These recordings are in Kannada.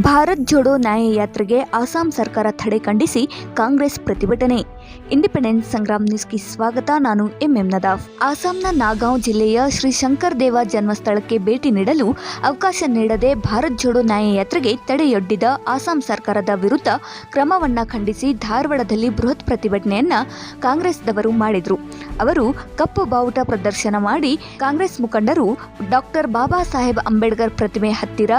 ಭಾರತ್ ಜೋಡೋ ನ್ಯಾಯಯಾತ್ರೆಗೆ ಅಸ್ಸಾಂ ಸರ್ಕಾರ ತಡೆ ಖಂಡಿಸಿ ಕಾಂಗ್ರೆಸ್ ಪ್ರತಿಭಟನೆ. ಇಂಡಿಪೆಂಡೆನ್ಸ್ ಸಂಗ್ರಾಮ್ ನ್ಯೂಸ್ಗೆ ಸ್ವಾಗತ. ನಾನು ಎಂಎಂ ನದಾಫ್. ಅಸ್ಸಾಂನ ನಾಗಾಂವ್ ಜಿಲ್ಲೆಯ ಶ್ರೀ ಶಂಕರ್ ದೇವ ಜನ್ಮಸ್ಥಳಕ್ಕೆ ಭೇಟಿ ನೀಡಲು ಅವಕಾಶ ನೀಡದೆ ಭಾರತ್ ಜೋಡೋ ನ್ಯಾಯಯಾತ್ರೆಗೆ ತಡೆಯೊಡ್ಡಿದ ಅಸ್ಸಾಂ ಸರ್ಕಾರದ ವಿರುದ್ಧ ಕ್ರಮವನ್ನ ಖಂಡಿಸಿ ಧಾರವಾಡದಲ್ಲಿ ಬೃಹತ್ ಪ್ರತಿಭಟನೆಯನ್ನ ಕಾಂಗ್ರೆಸ್ದವರು ಮಾಡಿದ್ರು. ಅವರು ಕಪ್ಪು ಬಾವುಟ ಪ್ರದರ್ಶನ ಮಾಡಿ ಕಾಂಗ್ರೆಸ್ ಮುಖಂಡರು ಡಾಕ್ಟರ್ ಬಾಬಾ ಸಾಹೇಬ್ ಅಂಬೇಡ್ಕರ್ ಪ್ರತಿಮೆ ಹತ್ತಿರ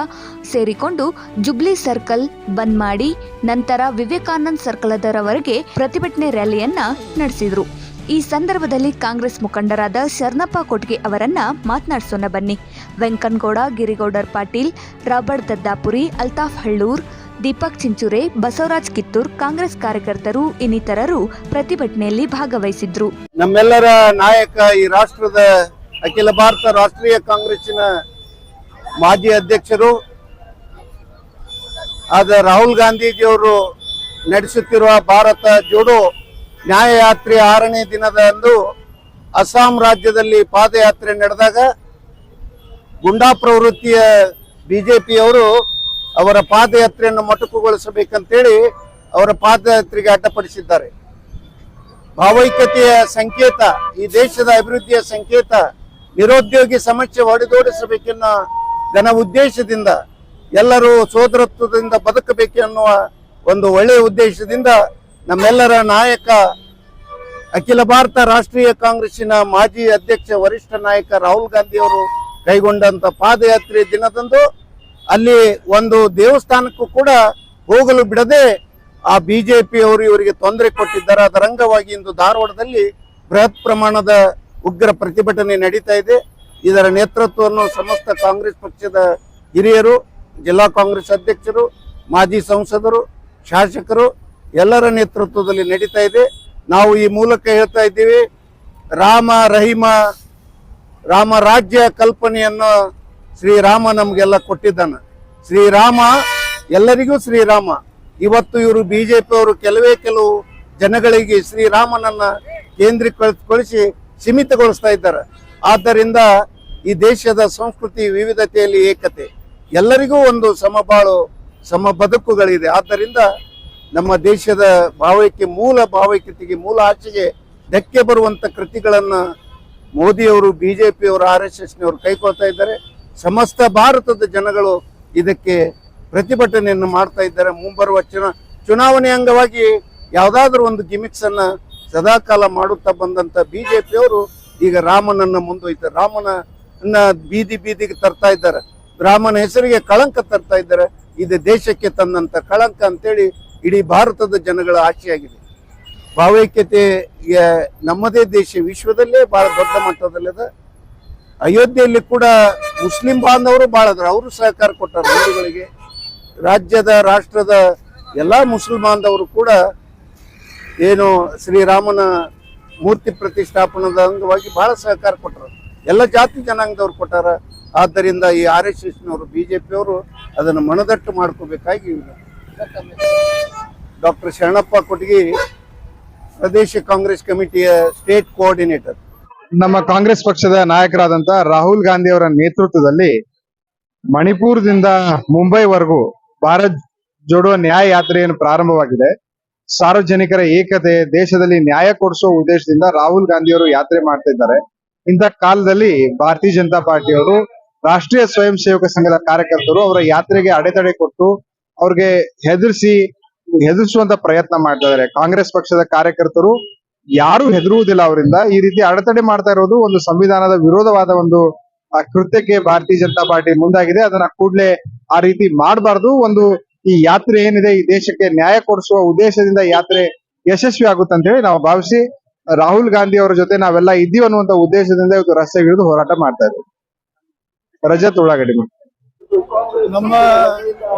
ಸೇರಿಕೊಂಡು ಜುಬ್ಲಿ ಸರ್ಕಲ್ ಬಂದ್ ಮಾಡಿ, ನಂತರ ವಿವೇಕಾನಂದ್ ಸರ್ಕಲದವರೆಗೆ ಪ್ರತಿಭಟನೆ ರ್ಯಾಲಿಯನ್ನ ನಡೆಸಿದ್ರು. ಈ ಸಂದರ್ಭದಲ್ಲಿ ಕಾಂಗ್ರೆಸ್ ಮುಖಂಡರಾದ ಶರಣಪ್ಪ ಕೊಟ್ಗೆ ಅವರನ್ನ ಮಾತನಾಡಿಸೋಣ ಬನ್ನಿ. ವೆಂಕನ್ಗೌಡ, ಗಿರಿಗೌಡರ್ ಪಾಟೀಲ್, ರಾಬರ್ಟ್ ದದ್ದಾಪುರಿ, ಅಲ್ತಾಫ್ ಹಳ್ಳೂರ್, ದೀಪಕ್ ಚಿಂಚುರೆ, ಬಸವರಾಜ್ ಕಿತ್ತೂರ್, ಕಾಂಗ್ರೆಸ್ ಕಾರ್ಯಕರ್ತರು ಇನ್ನಿತರರು ಪ್ರತಿಭಟನೆಯಲ್ಲಿ ಭಾಗವಹಿಸಿದ್ರು. ನಮ್ಮೆಲ್ಲರ ನಾಯಕ ಈ ರಾಷ್ಟ್ರದ ಅಖಿಲ ಭಾರತ ರಾಷ್ಟ್ರೀಯ ಕಾಂಗ್ರೆಸ್ಸಿನ ಮಾಜಿ ಅಧ್ಯಕ್ಷರು, ಆದ ರಾಹುಲ್ ಗಾಂಧೀಜಿಯವರು ನಡೆಸುತ್ತಿರುವ ಭಾರತ ಜೋಡೋ ನ್ಯಾಯಯಾತ್ರೆ ಆರನೇ ದಿನದಂದು ಅಸ್ಸಾಂ ರಾಜ್ಯದಲ್ಲಿ ಪಾದಯಾತ್ರೆ ನಡೆದಾಗ ಗುಂಡಾ ಪ್ರವೃತ್ತಿಯ ಬಿಜೆಪಿಯವರು ಅವರ ಪಾದಯಾತ್ರೆಯನ್ನು ಮೊಟಕುಗೊಳಿಸಬೇಕಂತೇಳಿ ಅವರ ಪಾದಯಾತ್ರೆಗೆ ಅಡ್ಡಪಡಿಸಿದ್ದಾರೆ. ಭಾವೈಕ್ಯತೆಯ ಸಂಕೇತ, ಈ ದೇಶದ ಅಭಿವೃದ್ಧಿಯ ಸಂಕೇತ, ನಿರುದ್ಯೋಗಿ ಸಮಸ್ಯೆ ಹೊಡೆದೋಡಿಸಬೇಕೆನ್ನೋ ಘನ ಉದ್ದೇಶದಿಂದ ಎಲ್ಲರೂ ಸೋದರತ್ವದಿಂದ ಬದುಕಬೇಕೆನ್ನುವ ಒಂದು ಒಳ್ಳೆಯ ಉದ್ದೇಶದಿಂದ ನಮ್ಮೆಲ್ಲರ ನಾಯಕ ಅಖಿಲ ಭಾರತ ರಾಷ್ಟ್ರೀಯ ಕಾಂಗ್ರೆಸ್ಸಿನ ಮಾಜಿ ಅಧ್ಯಕ್ಷ ವರಿಷ್ಠ ನಾಯಕ ರಾಹುಲ್ ಗಾಂಧಿ ಅವರು ಕೈಗೊಂಡಂತ ಪಾದಯಾತ್ರೆ ದಿನದಂದು ಅಲ್ಲಿ ಒಂದು ದೇವಸ್ಥಾನಕ್ಕೂ ಕೂಡ ಹೋಗಲು ಬಿಡದೆ ಆ ಬಿಜೆಪಿ ಅವರು ಇವರಿಗೆ ತೊಂದರೆ ಕೊಟ್ಟಿದ್ದಾರೆ. ಅದರ ಅಂಗವಾಗಿ ಇಂದು ಧಾರವಾಡದಲ್ಲಿ ಬೃಹತ್ ಪ್ರಮಾಣದ ಉಗ್ರ ಪ್ರತಿಭಟನೆ ನಡೀತಾ ಇದೆ. ಇದರ ನೇತೃತ್ವವನ್ನು ಸಮಸ್ತ ಕಾಂಗ್ರೆಸ್ ಪಕ್ಷದ ಹಿರಿಯರು, ಜಿಲ್ಲಾ ಕಾಂಗ್ರೆಸ್ ಅಧ್ಯಕ್ಷರು, ಮಾಜಿ ಸಂಸದರು, ಶಾಸಕರು ಎಲ್ಲರ ನೇತೃತ್ವದಲ್ಲಿ ನಡೀತಾ ಇದೆ. ನಾವು ಈ ಮೂಲಕ ಹೇಳ್ತಾ ಇದ್ದೀವಿ, ರಾಮ ರಹಿಮ, ರಾಮ ರಾಜ್ಯ ಕಲ್ಪನೆಯನ್ನು ಶ್ರೀರಾಮ ನಮಗೆಲ್ಲ ಕೊಟ್ಟಿದ್ದಾನೆ. ಶ್ರೀರಾಮ ಎಲ್ಲರಿಗೂ ಶ್ರೀರಾಮ ಇವತ್ತು ಇವರು ಬಿಜೆಪಿ ಅವರು ಕೆಲವೇ ಕೆಲವು ಜನಗಳಿಗೆ ಶ್ರೀರಾಮನನ್ನ ಕೇಂದ್ರೀಕರಿಸಿ ಸೀಮಿತಗೊಳಿಸ್ತಾ ಇದ್ದಾರೆ. ಆದ್ದರಿಂದ ಈ ದೇಶದ ಸಂಸ್ಕೃತಿ ವಿವಿಧತೆಯಲ್ಲಿ ಏಕತೆ. ಎಲ್ಲರಿಗೂ ಒಂದು ಸಮಬಾಳು ಸಮ ಬದುಕುಗಳಿದೆ ಆದ್ದರಿಂದ ನಮ್ಮ ದೇಶದ ಭಾವೈಕ್ಯ, ಮೂಲ ಭಾವೈಕ್ಯತೆಗೆ, ಮೂಲ ಆಚೆಗೆ ಧಕ್ಕೆ ಬರುವಂತ ಕೃತಿಗಳನ್ನ ಮೋದಿಯವರು, ಬಿಜೆಪಿಯವರು, ಆರ್ ಎಸ್ ಎಸ್ನವರು ಕೈಕೊಳ್ತಾ ಇದ್ದಾರೆ. ಸಮಸ್ತ ಭಾರತದ ಜನಗಳು ಇದಕ್ಕೆ ಪ್ರತಿಭಟನೆಯನ್ನು ಮಾಡ್ತಾ ಇದ್ದಾರೆ. ಮುಂಬರುವ ಚುನಾ, ಚುನಾವಣೆ ಅಂಗವಾಗಿ ಯಾವುದಾದ್ರೂ ಒಂದು ಗಿಮಿಕ್ಸ್ ಅನ್ನ ಸದಾಕಾಲ ಮಾಡುತ್ತಾ ಬಂದಂತ ಬಿಜೆಪಿಯವರು ಈಗ ರಾಮನನ್ನ ಮುಂದೊಯ್ತಾರೆ ರಾಮನನ್ನ ಬೀದಿ ಬೀದಿಗೆ ತರ್ತಾ ಇದ್ದಾರೆ. ರಾಮನ ಹೆಸರಿಗೆ ಕಳಂಕ ತರ್ತಾ ಇದ್ದಾರೆ. ಇದು ದೇಶಕ್ಕೆ ತಂದಂತ ಕಳಂಕ ಅಂತೇಳಿ ಇಡೀ ಭಾರತದ ಜನಗಳ ಆಶೆಯಾಗಿದೆ ಭಾವೈಕ್ಯತೆ ನಮ್ಮದೇ ದೇಶ, ವಿಶ್ವದಲ್ಲೇ ಬಹಳ ದೊಡ್ಡ ಮಟ್ಟದಲ್ಲಿದೆ. ಅಯೋಧ್ಯೆಯಲ್ಲಿ ಕೂಡ ಮುಸ್ಲಿಂ ಬಾಂಧವರು ಬಹಳ ಅದ್ರ ಅವರು ಸಹಕಾರ ಕೊಟ್ಟರು ಹಿಂದೂಗಳಿಗೆ. ರಾಜ್ಯದ, ರಾಷ್ಟ್ರದ ಎಲ್ಲ ಮುಸ್ಲಿಂ ಕೂಡ ಏನು ಶ್ರೀರಾಮನ ಮೂರ್ತಿ ಪ್ರತಿಷ್ಠಾಪನದ ಅಂಗವಾಗಿ ಬಹಳ ಸಹಕಾರ ಕೊಟ್ಟರು ಎಲ್ಲ ಜಾತಿ ಜನಾಂಗದವ್ರು ಕೊಟ್ಟಾರ. ಆದ್ದರಿಂದ ಈ ಆರ್ ಎಸ್ ಎಸ್ನವರು ಪಿಯವರು ಅದನ್ನು ಮನದಟ್ಟು ಮಾಡ್ಕೋಬೇಕಾಗಿ ಡಾಕ್ಟರ್ ಶರಣಪ್ಪ ಕೊಟ್ಗಿ ಪ್ರದೇಶ ಕಾಂಗ್ರೆಸ್ ಕಮಿಟಿಯ ಸ್ಟೇಟ್ ಕೋಆರ್ಡಿನೇಟರ್. ನಮ್ಮ ಕಾಂಗ್ರೆಸ್ ಪಕ್ಷದ ನಾಯಕರಾದಂತ ರಾಹುಲ್ ಗಾಂಧಿ ಅವರ ನೇತೃತ್ವದಲ್ಲಿ ಮಣಿಪುರದಿಂದ ಮುಂಬೈವರೆಗೂ ಭಾರತ್ ಜೋಡೋ ನ್ಯಾಯ ಯಾತ್ರೆಯನ್ನು ಪ್ರಾರಂಭವಾಗಿದೆ. ಸಾರ್ವಜನಿಕರ ಏಕತೆ, ದೇಶದಲ್ಲಿ ನ್ಯಾಯ ಕೊಡಿಸುವ ಉದ್ದೇಶದಿಂದ ರಾಹುಲ್ ಗಾಂಧಿ ಅವರು ಯಾತ್ರೆ ಮಾಡ್ತಾ ಇದ್ದಾರೆ. ಇಂಥ ಕಾಲದಲ್ಲಿ ಭಾರತೀಯ ಜನತಾ ಪಾರ್ಟಿಯವರು, ರಾಷ್ಟ್ರೀಯ ಸ್ವಯಂ ಸೇವಕ ಸಂಘದ ಕಾರ್ಯಕರ್ತರು ಅವರ ಯಾತ್ರೆಗೆ ಅಡೆತಡೆ ಕೊಟ್ಟು ಅವ್ರಿಗೆ ಹೆದರ್ಸಿ ಹೆದರ್ಸುವಂತ ಪ್ರಯತ್ನ ಮಾಡ್ತಾ ಇದ್ದಾರೆ ಕಾಂಗ್ರೆಸ್ ಪಕ್ಷದ ಕಾರ್ಯಕರ್ತರು ಯಾರು ಹೆದರುವುದಿಲ್ಲ ಅವರಿಂದ. ಈ ರೀತಿ ಅಡೆತಡೆ ಮಾಡ್ತಾ ಇರೋದು ಒಂದು ಸಂವಿಧಾನದ ವಿರೋಧವಾದ ಒಂದು ಕೃತ್ಯಕ್ಕೆ ಭಾರತೀಯ ಜನತಾ ಪಾರ್ಟಿ ಮುಂದಾಗಿದೆ. ಅದನ್ನ ಕೂಡಲೇ ಆ ರೀತಿ ಮಾಡಬಾರ್ದು. ಒಂದು ಈ ಯಾತ್ರೆ ಏನಿದೆ, ಈ ದೇಶಕ್ಕೆ ನ್ಯಾಯ ಕೊಡಿಸುವ ಉದ್ದೇಶದಿಂದ ಯಾತ್ರೆ ಯಶಸ್ವಿ ಆಗುತ್ತೆ ಅಂತ ಹೇಳಿ ನಾವು ಭಾವಿಸಿ, ರಾಹುಲ್ ಗಾಂಧಿ ಅವರ ಜೊತೆ ನಾವೆಲ್ಲ ಇದ್ದೀವಿ ಅನ್ನುವಂತ ಉದ್ದೇಶದಿಂದ ಇವತ್ತು ರಸ್ತೆಗಿಳಿದು ಹೋರಾಟ ಮಾಡ್ತಾ ಇದ್ದೀವಿ. ರಜತ್ ಉಳ್ಳಾಗಡ್ಡಿ ನಮ್ಮ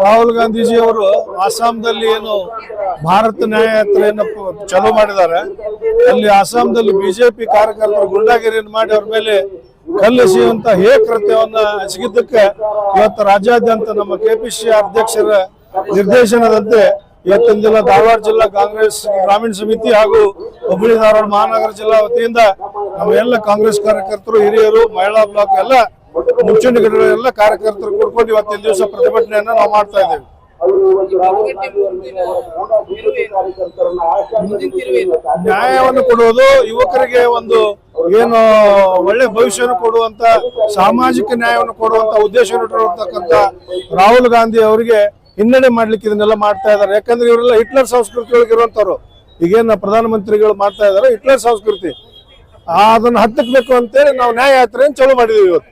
ರಾಹುಲ್ ಗಾಂಧೀಜಿ ಅವರು ಅಸ್ಸಾಂದಲ್ಲಿ ಏನು ಭಾರತ ನ್ಯಾಯಯಾತ್ರೆಯನ್ನು ಚಾಲೂ ಮಾಡಿದ್ದಾರೆ. ಅಲ್ಲಿ ಅಸ್ಸಾಂದಲ್ಲಿ ಬಿಜೆಪಿ ಕಾರ್ಯಕರ್ತರು ಗುಂಡಾಗಿರಿಯನ್ನು ಮಾಡಿ ಅವ್ರ ಮೇಲೆ ಕಲ್ಲಿಸುವಂತ ಹೇ ಕೃತ್ಯವನ್ನ ಎಸಗಿದ್ದಕ್ಕೆ ಇವತ್ತು ರಾಜ್ಯಾದ್ಯಂತ ನಮ್ಮ ಕೆಪಿಸಿ ಅಧ್ಯಕ್ಷರ ನಿರ್ದೇಶನದಂತೆ ಇವತ್ತಿನ ದಿನ ಧಾರವಾಡ ಜಿಲ್ಲಾ ಕಾಂಗ್ರೆಸ್ ಗ್ರಾಮೀಣ ಸಮಿತಿ ಹಾಗೂ ಹುಬ್ಬಳ್ಳಿ ಧಾರವಾಡ ಮಹಾನಗರ ಜಿಲ್ಲಾ ವತಿಯಿಂದ ನಮ್ಮ ಎಲ್ಲ ಕಾಂಗ್ರೆಸ್ ಕಾರ್ಯಕರ್ತರು, ಹಿರಿಯರು, ಮಹಿಳಾ ಬ್ಲಾಕ್ ಎಲ್ಲ ಮುಂಚೂಣಿಗಳು ಎಲ್ಲ ಕಾರ್ಯಕರ್ತರು ಕೂಡ್ಕೊಂಡು ಇವತ್ತಿನ ದಿವಸ ಪ್ರತಿಭಟನೆಯನ್ನ ನಾವು ಮಾಡ್ತಾ ಇದ್ದೇವೆ. ನ್ಯಾಯವನ್ನು ಕೊಡುವುದು, ಯುವಕರಿಗೆ ಒಂದು ಏನು ಒಳ್ಳೆ ಭವಿಷ್ಯವನ್ನು ಕೊಡುವಂತ, ಸಾಮಾಜಿಕ ನ್ಯಾಯವನ್ನು ಕೊಡುವಂತ ಉದ್ದೇಶ ರಾಹುಲ್ ಗಾಂಧಿ ಅವರಿಗೆ ಹಿನ್ನಡೆ ಮಾಡ್ಲಿಕ್ಕೆ ಇದನ್ನೆಲ್ಲ ಮಾಡ್ತಾ ಇದ್ದಾರೆ. ಯಾಕಂದ್ರೆ ಇವರೆಲ್ಲ ಹಿಟ್ಲರ್ ಸಂಸ್ಕೃತಿ ಒಳಗೆ ಇರುವಂತವ್ರು. ಈಗೇನ ಪ್ರಧಾನಮಂತ್ರಿಗಳು ಮಾಡ್ತಾ ಇದಾರೆ ಹಿಟ್ಲರ್ ಸಂಸ್ಕೃತಿ. ಅದನ್ನು ಹತ್ತಕ್ಬೇಕು ಅಂತೇಳಿ ನಾವು ನ್ಯಾಯ ಯಾತ್ರೆಯನ್ನು ಚಲೋ ಮಾಡಿದೀವಿ ಇವತ್ತು.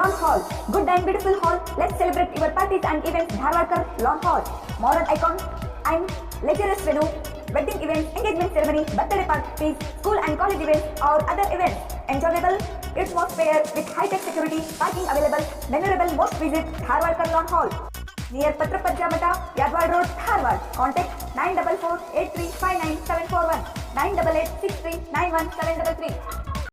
Lawn hall beautiful hall. Let's celebrate your parties and events. Events Long Hall, modern icon. Icon and luxurious venue. wedding events, engagement ceremony, birthday parties, school and college events or other events. Enjoyable atmosphere with high-tech security, parking available, memorable most visit Harvard Long Hall. Near Patrapatja Mata, Yadwad Road, Harvard. Contact 944 8359741 988